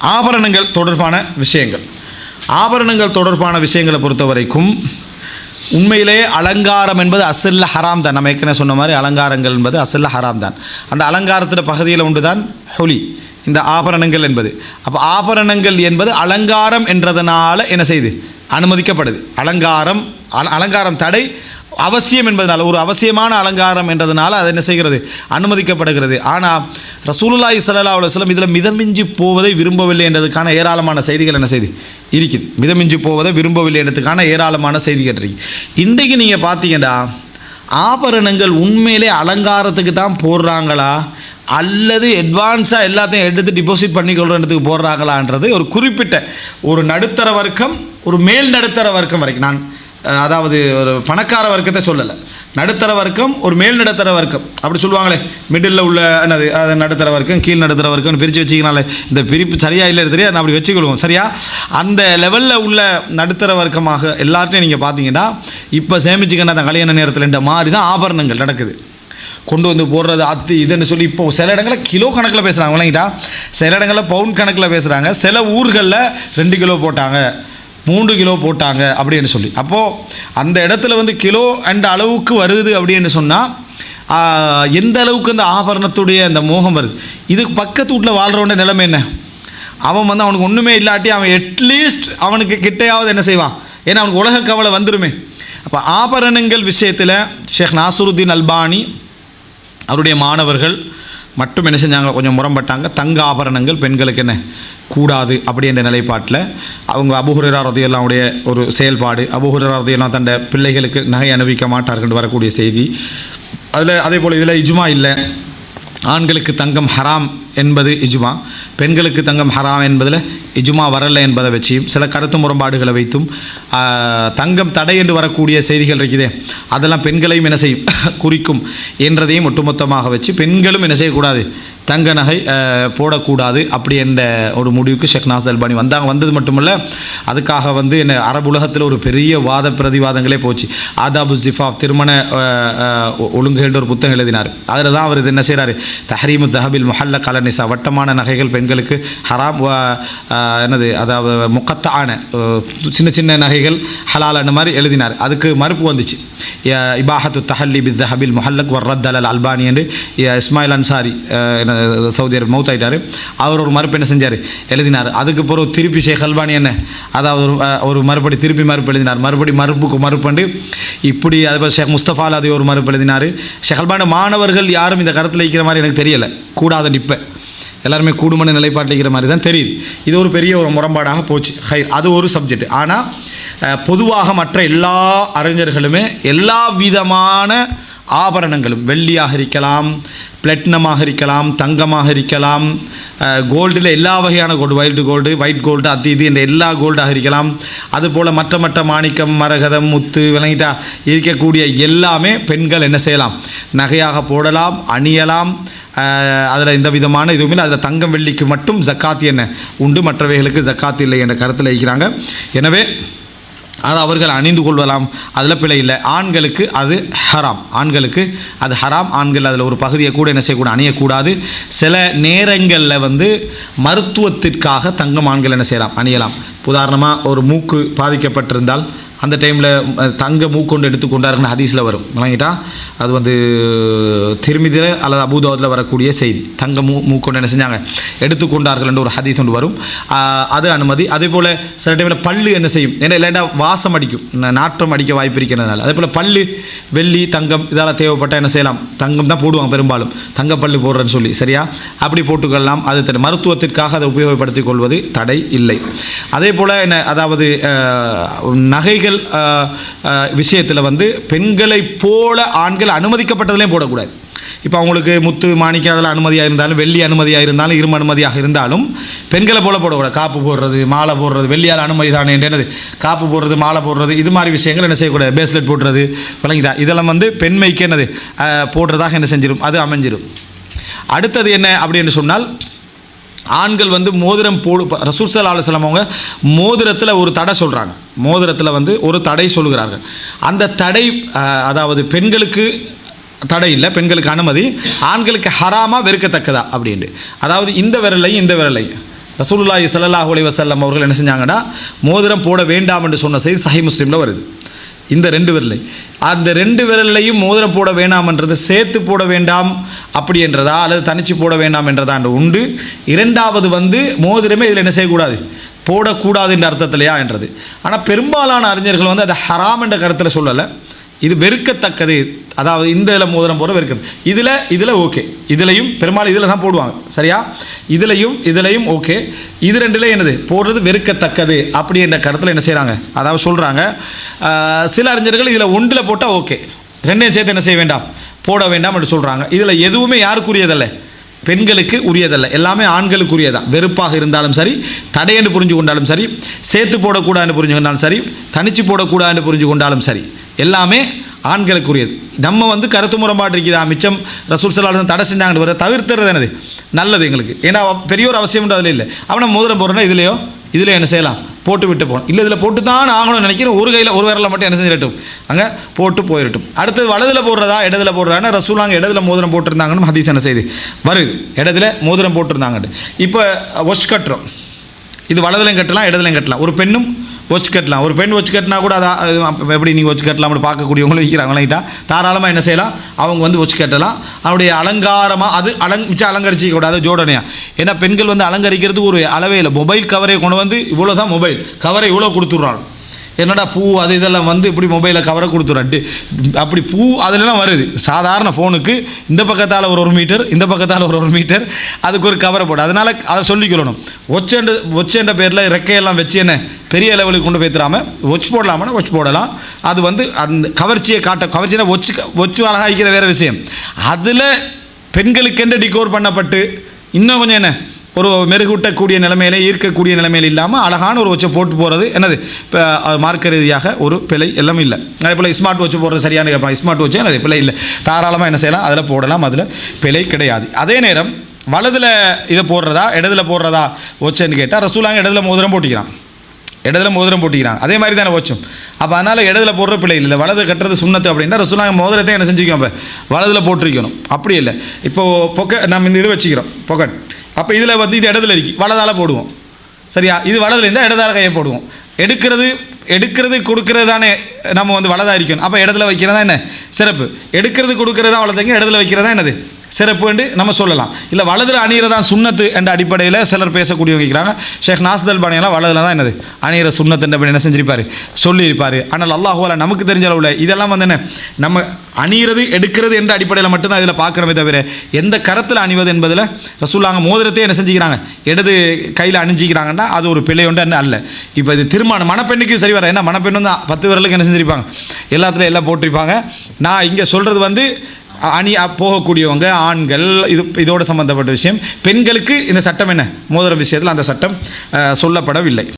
ஆபரணங்கள் தொடர்பான விஷயங்கள். ஆபரணங்கள் தொடர்பான விஷயங்களை பொறுத்த வரைக்கும் உண்மையிலே அலங்காரம் என்பது அசல்ல ஹராம் தான். நம்ம ஏற்கனவே சொன்ன மாதிரி அலங்காரங்கள் என்பது அசல்ல ஹராம் தான். அந்த அலங்காரத்தின் பகுதியில் உண்டு தான் ஹொலி இந்த ஆபரணங்கள் என்பது. அப்போ ஆபரணங்கள் என்பது அலங்காரம் என்றதுனால என்ன செய்து? அனுமதிக்கப்படுது. அலங்காரம் அல- அலங்காரம் தடை அவசியம் என்பதனால் ஒரு அவசியமான அலங்காரம் என்றதுனால அது என்ன செய்கிறது? அனுமதிக்கப்படுகிறது. ஆனால் ரசூலுல்லாய் சல்லா அலுவலம் இதில் மிதமிஞ்சி போவதை விரும்பவில்லை என்றதுக்கான ஏராளமான செய்திகள் என்ன செய்து? இருக்குது. மிதமிஞ்சி போவதை விரும்பவில்லை என்றதுக்கான ஏராளமான செய்திகள் இருக்கு. இன்றைக்கு நீங்கள் பார்த்தீங்கன்னா ஆபரணங்கள் உண்மையிலே அலங்காரத்துக்கு தான் போடுறாங்களா? அல்லது அட்வான்ஸாக எல்லாத்தையும் எடுத்து டிபாசிட் பண்ணி போடுறாங்களான்றது ஒரு குறிப்பிட்ட ஒரு நடுத்தர வர்க்கம் ஒரு மேல் நடுத்தர வர்க்கம் வரைக்கும். நான் அதாவது ஒரு பணக்கார வர்க்கத்தை சொல்லலை. நடுத்தர வர்க்கம் ஒரு மேல் நடுத்தர வர்க்கம். அப்படி சொல்லுவாங்களே மிடில் உள்ள என்னது அது நடுத்தர வர்க்கம் கீழ் நடுத்தர வர்க்கம்னு பிரித்து வச்சிக்கனால இந்த பிரிப்பு சரியாக இல்லை தெரியாது நான் அப்படி வச்சுக்கொள்வோம் சரியா? அந்த லெவலில் உள்ள நடுத்தர வர்க்கமாக எல்லார்ட்டையும் நீங்கள் பார்த்தீங்கன்னா இப்போ சேமிச்சுக்கணும் அந்த கல்யாண நேரத்தில் இந்த மாதிரி தான் ஆபரணங்கள் நடக்குது. கொண்டு வந்து போடுறது அத்து இதுன்னு சொல்லி இப்போ சில இடங்களில் கிலோ கணக்கில் பேசுகிறாங்க விளங்கிட்டா? சில இடங்களில் பவுன் கணக்கில் பேசுகிறாங்க சில ஊர்களில் ரெண்டு கிலோ போட்டாங்க. மூன்று கிலோ போட்டாங்க அப்படின்னு சொல்லி. அப்போது அந்த இடத்துல வந்து கிலோ அண்ட் அளவுக்கு வருது அப்படின்னு சொன்னால் எந்த அளவுக்கு அந்த ஆபரணத்துடைய அந்த மோகம் வருது? இதுக்கு பக்கத்து வீட்டில் வாழ்கிறவன நிலைமை என்ன? அவன் வந்து அவனுக்கு ஒன்றுமே இல்லாட்டி அவன் அட்லீஸ்ட் அவனுக்கு கிட்டையாவது என்ன செய்வான்? ஏன்னா அவனுக்கு உலக கவலை வந்துருமே. அப்போ ஆபரணங்கள் விஷயத்தில் ஷேக் நாசருத்தீன் அல்பானி அவருடைய மாணவர்கள் மட்டும் என்ன செஞ்சாங்க? கொஞ்சம் முரம்பட்டாங்க தங்க ஆபரணங்கள் பெண்களுக்கு என்ன? கூடாது அப்படின்ற நிலைப்பாட்டில் அவங்க அபுஹுரா ரதியல்லாவுடைய ஒரு செயல்பாடு அபுஹுரா ரதியெல்லாம் தண்ட பிள்ளைகளுக்கு நகை அனுபவிக்க மாட்டார்கள் வரக்கூடிய செய்தி. அதில் அதே போல் இதில் இஜ்மா இல்லை. ஆண்களுக்கு தங்கம் ஹராம் என்பது இஜ்மா பெண்களுக்கு தங்கம் ஹராம் என்பதில் இஜ்மா வரல என்பதை வச்சியும் சில கருத்து முரண்பாடுகளை வைத்தும் தங்கம் தடை என்று வரக்கூடிய செய்திகள் இருக்குதே அதெல்லாம் பெண்களையும் என்ன செய்யும்? குறிக்கும் என்றதையும் ஒட்டுமொத்தமாக வச்சு பெண்களும் என்ன செய்யக்கூடாது? தங்க நகை போடக்கூடாது அப்படி என்ற ஒரு முடிவுக்கு ஷேக் நாஸ் அல்பானி வந்தாங்க வந்தது மட்டுமல்ல அதுக்காக வந்து என்ன அரபு உலகத்தில் ஒரு பெரிய வாத பிரதிவாதங்களே போச்சு. ஆதாபு ஜிஃபாப் திருமண ஆ, ஒரு புத்தகம் எழுதினார். அதில் தான் அவர் இது என்ன செய்கிறாரு தஹரீமு தஹபில் முஹல்ல கலனிசா வட்டமான நகைகள் பெண்களுக்கு ஹராம் என்னது அதாவது முக்கத்தான சின்ன சின்ன நகைகள் ஹலாலான மாதிரி எழுதினார். அதுக்கு மறுப்பு வந்துச்சு. இபாஹத்து தஹல்லி பித் தஹபில் முஹல்லக் வர் ரத் அல் அல்பானி என்று இஸ்மாயில் அன்சாரி என்ன, சவுதி அரேபியா மவுத் ஆகிட்டார் அவர் ஒரு மறுப்பு என்ன செஞ்சார்? எழுதினார். அதுக்கு பிறகு திருப்பி ஷேக் அல்பானி என்ன? அதாவது ஒரு ஒரு மறுபடி திருப்பி மறுப்பு எழுதினார். மறுபடி மறுப்புக்கு மறுப்பண்டு இப்படி அதுபோல் ஷேக் முஸ்தபா அலாதி ஒரு மறுப்பு எழுதினார். ஷேக் அல்பானி மாணவர்கள் யாரும் இந்த கருத்தில் வைக்கிற மாதிரி எனக்கு தெரியலை. கூடாத நிற்பேன் எல்லாருமே கூடுமன நிலைப்பாட்டில் இருக்கிற மாதிரி தான் தெரியுது. இது ஒரு பெரிய ஒரு முரண்பாடாக போச்சு. ஹை அது ஒரு சப்ஜெக்ட் ஆனால் பொதுவாக மற்ற எல்லா அறிஞர்களுமே எல்லா விதமான ஆபரணங்களும் வெள்ளியாக இருக்கலாம் பிளட்டினமாக இருக்கலாம் தங்கமாக இருக்கலாம் கோல்டில் எல்லா வகையான gold white gold white gold அது இது இந்த எல்லா கோல்டாக இருக்கலாம். அதுபோல் மற்ற மற்ற மாணிக்கம் மரகதம் முத்து விளங்கிட்டா இருக்கக்கூடிய எல்லாமே பெண்கள் என்ன செய்யலாம்? நகையாக போடலாம் அணியலாம் அதில் எந்த விதமான இதுவுமே அதில் தங்கம் வெள்ளிக்கு மட்டும் ஜக்காத்து என்ன? உண்டு. மற்றவைகளுக்கு ஜக்காத்து இல்லை என்ற கருத்தில் இருக்கிறாங்க. எனவே அது அவர்கள் அணிந்து கொள்ளலாம் அதில் பிழை இல்லை. ஆண்களுக்கு அது ஹராம். ஆண்களுக்கு அது ஹராம். ஆண்கள் அதில் ஒரு பகுதியை கூட என்ன செய்யக்கூடாது அணியக்கூடாது. சில நேரங்களில் வந்து மருத்துவத்திற்காக தங்கம் ஆண்கள் என்ன செய்யலாம்? அணியலாம். உதாரணமாக ஒரு மூக்கு பாதிக்கப்பட்டிருந்தால் அந்த டைமில் தங்க மூக்கொண்டு எடுத்துக்கொண்டார்கள் ஹதீஸில் வரும். விளங்கிட்டா? அது வந்து திருமிதில் அல்லது அபூதாவதில் வரக்கூடிய செய்தி. தங்க மூ மூக்கொண்டு என்ன செஞ்சாங்க? எடுத்துக்கொண்டார்கள் என்று ஒரு ஹதீஸ் ஒன்று வரும். அது அனுமதி. அதே போல் சில டைமில் பல்லு என்ன செய்யும்? ஏன்னா இல்லைன்னா வாசம் அடிக்கும். நாற்றம் அடிக்க வாய்ப்பு இருக்கிறதுனால. அதே போல் பல்லு வெள்ளி தங்கம் இதெல்லாம் தேவைப்பட்டால் என்ன செய்யலாம்? தங்கம் தான் போடுவாங்க பெரும்பாலும். தங்க பல்லு போடுறேன்னு சொல்லி. சரியா? அப்படி போட்டுக்கொள்ளலாம். அது தன் மருத்துவத்திற்காக அதை உபயோகப்படுத்திக் கொள்வது தடை இல்லை. அதே போல் என்ன அதாவது நகைகள் அரசியல் விஷயத்தில் வந்து பெண்களை போல ஆண்கள் அனுமதிக்கப்பட்டதுலேயும் போடக்கூடாது. இப்போ அவங்களுக்கு முத்து மாணிக்க அதில் அனுமதியாக இருந்தாலும் வெள்ளி அனுமதியாக இருந்தாலும் இரும்பு அனுமதியாக இருந்தாலும் பெண்களை போல போடக்கூடாது. காப்பு போடுறது மாலை போடுறது வெள்ளியால் அனுமதி தானே என்னது? காப்பு போடுறது மாலை போடுறது இது மாதிரி விஷயங்கள் என்ன செய்யக்கூடாது? பேஸ்லெட் போடுறது விளங்கிட்டா. இதெல்லாம் வந்து பெண்மைக்கு என்னது? போடுறதாக என்ன செஞ்சிடும் அது அமைஞ்சிடும் அடுத்தது என்ன அப்படின்னு சொன்னால் ஆண்கள் வந்து மோதிரம் போடு ரசூல் சல்லா அலுவலம் அவங்க மோதிரத்தில் ஒரு தடை சொல்கிறாங்க மோதிரத்தில் வந்து ஒரு தடை சொல்கிறார்கள் அந்த தடை அதாவது பெண்களுக்கு தடை இல்லை பெண்களுக்கு அனுமதி ஆண்களுக்கு ஹராமாக வெறுக்கத்தக்கதா அப்படின்ட்டு. அதாவது இந்த விரலையும் இந்த விரலையும் ரசூலுல்லாஹி ஸல்லல்லாஹு அலி வசல்லம் அவர்கள் என்ன செஞ்சாங்கன்னா மோதிரம் போட வேண்டாம் என்று சொன்ன செய்தி சஹி முஸ்லீமில் வருது. இந்த ரெண்டு விரலை. அந்த ரெண்டு விரல்லையும் மோதிரம் போட வேண்டாம்ன்றது சேர்த்து போட வேண்டாம் அப்படி என்றதா அல்லது தனிச்சு போட வேண்டாம் என்றதா என்று உண்டு. இரண்டாவது வந்து மோதிரமே இதில் என்ன செய்யக்கூடாது? போடக்கூடாது என்ற அர்த்தத்திலையா என்றது. ஆனால் பெரும்பாலான அறிஞர்கள் வந்து அதை ஹராம் என்ற கருத்தில் சொல்லலை. இது வெறுக்கத்தக்கது. அதாவது இந்த இதில் மோதிரம் போகிற வெறுக்கிறது. இதில் இதில் ஓகே இதுலையும் பெரும்பாலும் இதில் தான் போடுவாங்க. சரியா? இதுலையும் இதுலையும் ஓகே இது ரெண்டுல என்னது? போடுறது வெறுக்கத்தக்கது அப்படி என்ற கருத்தில் என்ன செய்கிறாங்க அதாவது சொல்கிறாங்க சில அறிஞர்கள் இதில் ஒன்றில் போட்டால் ஓகே ரெண்டையும் சேர்த்து என்ன செய்ய வேண்டாம்? போட வேண்டாம் என்று சொல்கிறாங்க இதில் எதுவுமே யாருக்குரியதல்ல? பெண்களுக்கு உரியதல்ல. எல்லாமே ஆண்களுக்கு உரியதான் வெறுப்பாக இருந்தாலும் சரி தடை என்று புரிஞ்சு கொண்டாலும் சரி சேர்த்து போடக்கூடாதுன்னு புரிஞ்சு கொண்டாலும் சரி தனிச்சு போடக்கூடாதுன்னு புரிஞ்சு கொண்டாலும் சரி எல்லாமே ஆண்களுக்குரியது. நம்ம வந்து கருத்து முரண்பாடு இருக்குதா? மிச்சம் ரசூல் சலாலும் தடை செஞ்சாங்கன்னு வர தவிர்த்துறது என்னது? நல்லது எங்களுக்கு. ஏன்னா பெரிய ஒரு அவசியம் அதில் இல்லை. அவனை மோதிரம் போடுறேன்னா இதுலையோ இதில் என்ன செய்யலாம்? போட்டு விட்டு போகணும். இல்லை இதில் போட்டு தான் ஆகணும்னு நினைக்கிறேன். ஒரு கையில் ஒரு விரலில் மட்டும் என்ன செஞ்சிடட்டும். அங்கே போட்டு போயிடட்டும். அடுத்தது வலதில் போடுறதா இடத்துல போடுறாங்கன்னா ரசூலாங்க இடத்துல மோதிரம் போட்டிருந்தாங்கன்னு ஹதீஸ் என்ன செய்யுது? வருது. இடத்துல மோதிரம் போட்டிருந்தாங்கன்ட்டு. இப்போ ஒஷ் கட்டுறோம். இது வலதுலையும் கட்டலாம் இடத்துலையும் கட்டலாம். ஒரு பெண்ணும் வச்சு கட்டலாம். ஒரு பெண் வச்சு கட்டினா கூட அதை எப்படி நீங்கள் ஒச்சு கட்டலாம்னு பார்க்கக்கூடியவங்களும் வைக்கிறாங்களா தாராளமாக என்ன செய்யலாம்? அவங்க வந்து வச்சு கட்டலாம். அவருடைய அலங்காரமாக அது அலங் மிச்சம் அலங்கரிச்சிக்க கூடாது. ஜோடனையா. ஏன்னா பெண்கள் வந்து அலங்கரிக்கிறது ஒரு அளவே இல்லை. மொபைல் கவரை கொண்டு வந்து இவ்வளோ தான் மொபைல் கவரை இவ்வளோ கொடுத்துட்றாங்க. என்னடா பூ அது இதெல்லாம் வந்து இப்படி மொபைலில் கவரை கொடுத்துறாட்டு அப்படி பூ அதிலலாம் வருது. சாதாரண ஃபோனுக்கு இந்த பக்கத்தால் ஒரு ஒரு மீட்டர் இந்த பக்கத்தால் ஒரு ஒரு மீட்டர் அதுக்கு ஒரு கவரை போடு. அதனால் அதை சொல்லிக்கொள்ளணும். ஒச்செண்டு ஒச்சென்ற பேரில் ரெக்கையெல்லாம் வச்சு என்ன பெரிய லெவலுக்கு கொண்டு போய்த்துறாம ஒச் போடலாமான்னா ஒச் போடலாம். அது வந்து அந்த கவர்ச்சியை காட்ட கவர்ச்சினா ஒச்சு ஒச்சு அழகாய்க்கிற வேறு விஷயம். அதில் பெண்களுக்கென்று டிகோர் பண்ணப்பட்டு இன்னும் கொஞ்சம் என்ன ஒரு மெருகூட்டக்கூடிய நிலைமையில ஈர்க்கக்கூடிய நிலைமையில் இல்லாமல் அழகான ஒரு வச்சை போட்டு போகிறது என்னது? இப்போ மார்க்க ரீதியாக ஒரு பிழை எல்லாமே இல்லை. அதே போல் ஸ்மார்ட் வாட்ச் போடுறது சரியான கேட்பாங்க ஸ்மார்ட் வாட்ச் என்னது? பிழை இல்லை. தாராளமாக என்ன செய்யலாம்? அதில் போடலாம். அதில் பிழை கிடையாது. அதே நேரம் வலதில் இதை போடுறதா? இடத்துல போடுறதா? ஒச்சைன்னு கேட்டால் ரசூலாங்க இடத்துல மோதிரம் போட்டிக்கிறான். இடத்துல மோதிரம் போட்டிக்கிறாங்க அதே மாதிரி தானே வச்சும் அப்போ அதனால் இடத்துல போடுற பிள்ளை இல்லை. வலது கட்டுறது சுண்ணத்து அப்படின்னா ரசூலாங்க மோதிரத்தை என்ன செஞ்சுக்கோம் இப்போ வலதில் போட்டிருக்கணும். அப்படி இல்லை. இப்போது பொக்க நம்ம இந்த இது வச்சுக்கிறோம். பொக்கட் அப்போ இதில் வந்து இது இடத்துல இருக்கு. வலதால போடுவோம். சரியா? இது வலதுல இருந்தால் இடதால கையை போடுவோம். எடுக்கிறது எடுக்கிறது கொடுக்கறது தானே நம்ம வந்து வலதா இருக்கணும். அப்போ இடத்துல வைக்கிறதா என்ன? சிறப்பு. எடுக்கிறது கொடுக்கறதா வலதுங்க இடத்துல வைக்கிறதா என்னது? சிறப்பு என்று நம்ம சொல்லலாம். இல்லை வலதில் அணியிறதான் சுண்ணத்து என்ற அடிப்படையில் சிலர் பேசக்கூடியவங்க இருக்கிறாங்க. ஷேக் நாஸ்தல் பாணியெல்லாம் வலதில் தான் என்னது? அணியிற சுண்ணத்து என்ற என்ன செஞ்சிருப்பார்? சொல்லியிருப்பார். ஆனால் அல்லாஹுவால நமக்கு தெரிஞ்ச அளவில் இதெல்லாம் வந்து என்ன? நம்ம அணியிறது எடுக்கிறது என்ற அடிப்படையில் மட்டும்தான் இதில் பார்க்குறோமே தவிர எந்த கரத்தில் அணிவது என்பதில் ரசூல்லாங்க மோதிரத்தை என்ன செஞ்சுக்கிறாங்க? இடது கையில் அணிஞ்சிக்கிறாங்கன்னா அது ஒரு பிழை ஒன்று என்ன அல்ல. இப்போ இது திருமணம் மணப்பெண்ணுக்கு சரி வர ஏன்னா மணப்பெண் வந்து பத்து விரலுக்கு என்ன செஞ்சிருப்பாங்க? எல்லாத்துலையும் எல்லாம் போட்டிருப்பாங்க. நான் இங்கே சொல்கிறது வந்து அணி போகக்கூடியவங்க ஆண்கள் இது இதோடு சம்பந்தப்பட்ட விஷயம். பெண்களுக்கு இந்த சட்டம் என்ன? மோதிரம் விஷயத்தில் அந்த சட்டம் சொல்லப்படவில்லை.